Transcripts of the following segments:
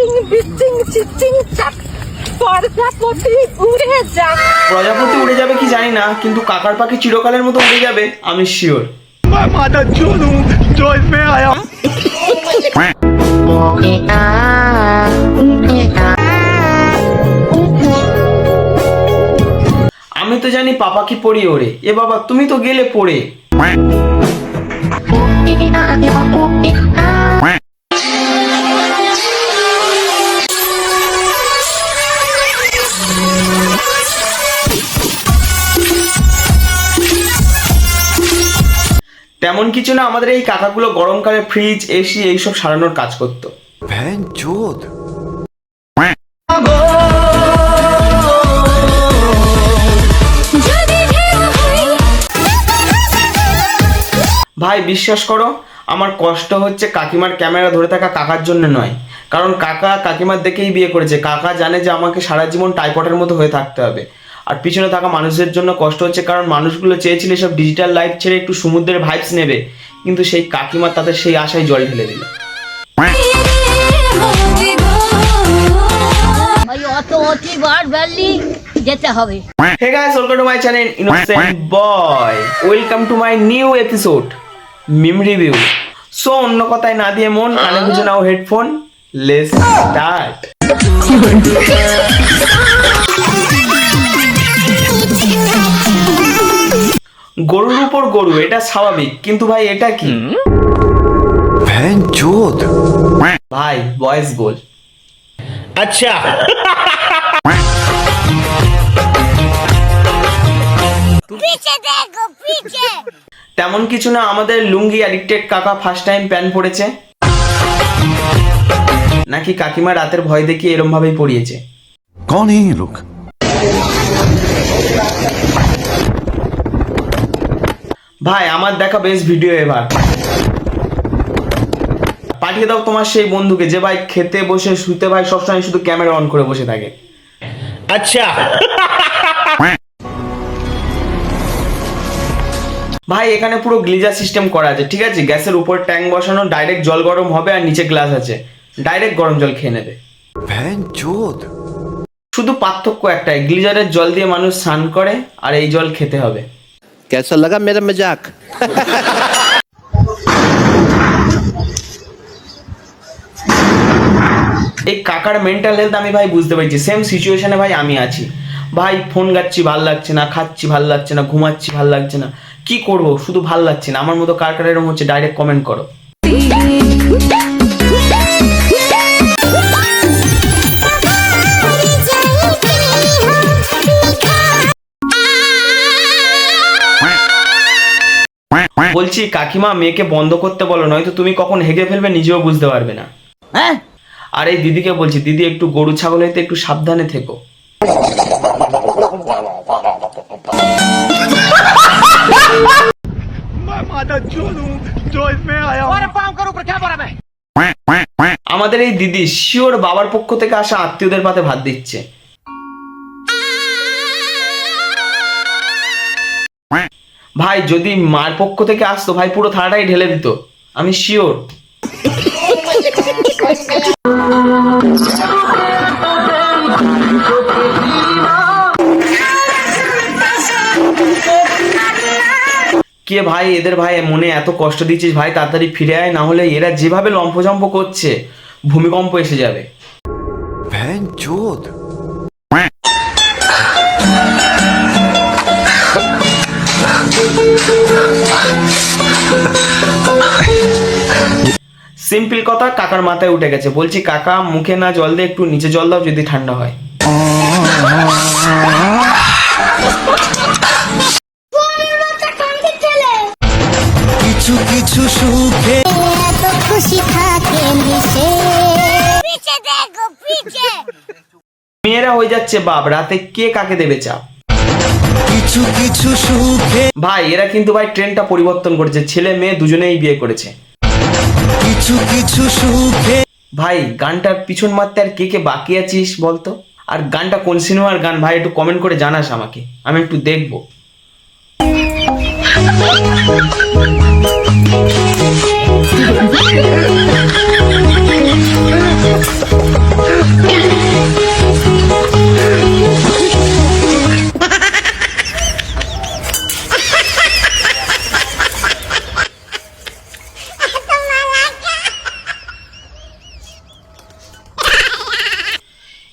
চিচিং বিচিং চিচিং চাক। প্রজাপতি উড়ে যাক প্রজাপতি উড়ে যাবে কি জানি না কিন্তু কাকার পাখি চিরকালের মতো উড়ে যাবে আমি শিওর আমি তো জানি পাপা কি পড়ি ওরে এ বাবা তুমি তো গেলে পড়ে। তেমন কিছু না আমাদের এই কাকাগুলো গরমকালে ফ্রিজ এসি এইসব সারানোর কাজ করতো। ভ্যান ভাই বিশ্বাস করো আমার কষ্ট হচ্ছে কাকিমার ক্যামেরা ধরে থাকা কাকার জন্য নয়। কারণ কাকা কাকিমার দেখেই বিয়ে করেছে। কাকা জানে যে আমাকে সারা জীবন টাইপটের মতো হয়ে থাকতে হবে। আর পিছনে থাকা মানুষদের জন্য কষ্ট হচ্ছে কারণ মানুষগুলো চেয়েছিল সব ডিজিটাল লাইফ ছেড়ে একটু সমুদ্রের ভাইবস নেবে কিন্তু সেই কাকিমা তাদের সেই আশায় জল ঢেলে দিল। যেতে হবে। Hey guys welcome to my channel innocent boy welcome to my new episode meme review so অন্য কথায় না দিয়ে মন কানে গুঁজে নাও হেডফোন লেটস স্টার্ট গরুর উপর গরু এটা স্বাভাবিক কিন্তু ভাই এটা কি? ভাই ভয়েস গোল। আচ্ছা। তেমন কিছু না আমাদের লুঙ্গি অ্যাডিক্টেড কাকা ফার্স্ট টাইম প্যান পড়েছে। নাকি কাকিমা রাতের ভয় দেখিয়ে এরম ভাবেই পড়িয়েছে? কোন এই লোক। ভাই আমার দেখা বেশ ভিডিও এবার পাঠিয়ে দাও তোমার সেই বন্ধুকে যে ভাই খেতে বসে শুতে ভাই সবসময় শুধু ক্যামেরা অন করে বসে থাকে। আচ্ছা। ভাই এখানে পুরো গ্লিজার সিস্টেম করা আছে ঠিক আছে? গ্যাসের উপর ট্যাঙ্ক বসানো ডাইরেক্ট জল গরম হবে আর নিচে গ্লাস আছে। ডাইরেক্ট গরম জল খেয়ে নেবে। শুধু পার্থক্য একটাই গ্লিজারের জল দিয়ে মানুষ স্নান করে আর এই জল খেতে হবে। कैसा लगा मेरा मजाक এই কাকার মেন্টাল হেলথ আমি ভাই বুঝতে পারছি সেম সিচুয়েশনে ভাই আমি আছি ভাই ফোন গাচ্ছি ভাল লাগছে না খাচ্ছি ভাল লাগছে না ঘুমাচ্ছি ভাল লাগছে না কি করব শুধু ভাল লাগছে না আমার মতো কার কার এরকম হচ্ছে ডাইরেক্ট কমেন্ট করো বলছি কাকিমা মেয়েকে বন্ধ করতে বলো নয়তো তুমি কখন হেগে ফেলবে নিজেও বুঝতে পারবে না। হ্যাঁ। আর এই দিদিকে বলছি দিদি একটু গরু ছাগল হইতে একটু সাবধানে থেকো। আমাদের এই দিদি শিওর বাবার পক্ষ থেকে আসা আত্মীয়দের পাতে ভাত দিচ্ছে। ভাই, যদি মার পক্ষ থেকে আসতো, ভাই, পুরো থানাটাই ঢেলে দিত। আমি শিওর কে ভাই, এদের ভাই, মনে এত কষ্ট দিচ্ছিস ভাই? তাড়াতাড়ি ফিরে আয়, না হলে এরা যেভাবে লম্ফজম্প করছে, ভূমিকম্প এসে যাবে। ভ্যান চোদ সিম্পল কথা কাকার মাথায় উঠে গেছে। বলছি কাকা মুখে না জল দিয়ে একটু নিচে জল দাও যদি ঠান্ডা হয়। কিছু কিছু সুখে মেয়েরা হয়ে যাচ্ছে বাপ রাতে কে কাকে দেবে চাপ? কিছু কিছু সুখে ভাই এরা কিন্তু ভাই ট্রেনটা পরিবর্তন করেছে। ছেলে মেয়ে দুজনেই বিয়ে করেছে। কিছু কিছু সুখে ভাই গানটার পিছন মারতে আর কে কে বাকি আছিস বলতো? আর গানটা কোন সিনেমার গান? ভাই একটু কমেন্ট করে জানাস আমাকে। আমি একটু দেখব।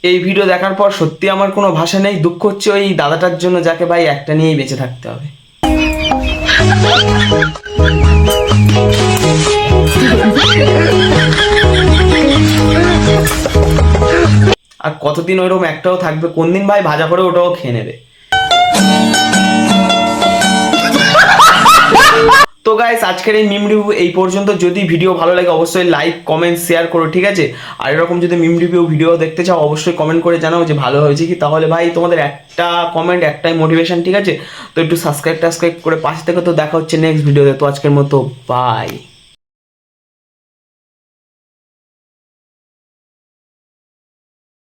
এই ভিডিও দেখার পর সত্যি আমার কোনো ভাষা নেই, দুঃখ হচ্ছে ওই দাদাটার জন্য যাকে ভাই একটা নিয়েই বেঁচে থাকতে হবে। আর কতদিন ওইরকম একটাও থাকবে কোন দিন ভাই ভাজা করে ওটাও খেয়ে নেবে? তো গাইস আজকের এই মিম রিভিউ এই পর্যন্ত। যদি ভিডিও ভালো লাগে, অবশ্যই লাইক কমেন্ট শেয়ার করো, ঠিক আছে? আর এরকম যদি মিম রিভিউ ভিডিও দেখতে চাও, অবশ্যই কমেন্ট করে জানাও যে ভালো হয়েছে কি। তাহলে ভাই, তোমাদের একটা কমেন্ট একটাই মোটিভেশন ঠিক আছে? তো একটু সাবস্ক্রাইব টাবস্ক্রাইব করে পাশে থেকে, তো দেখা হচ্ছে নেক্সট ভিডিওতে তো আজকের মতো বাই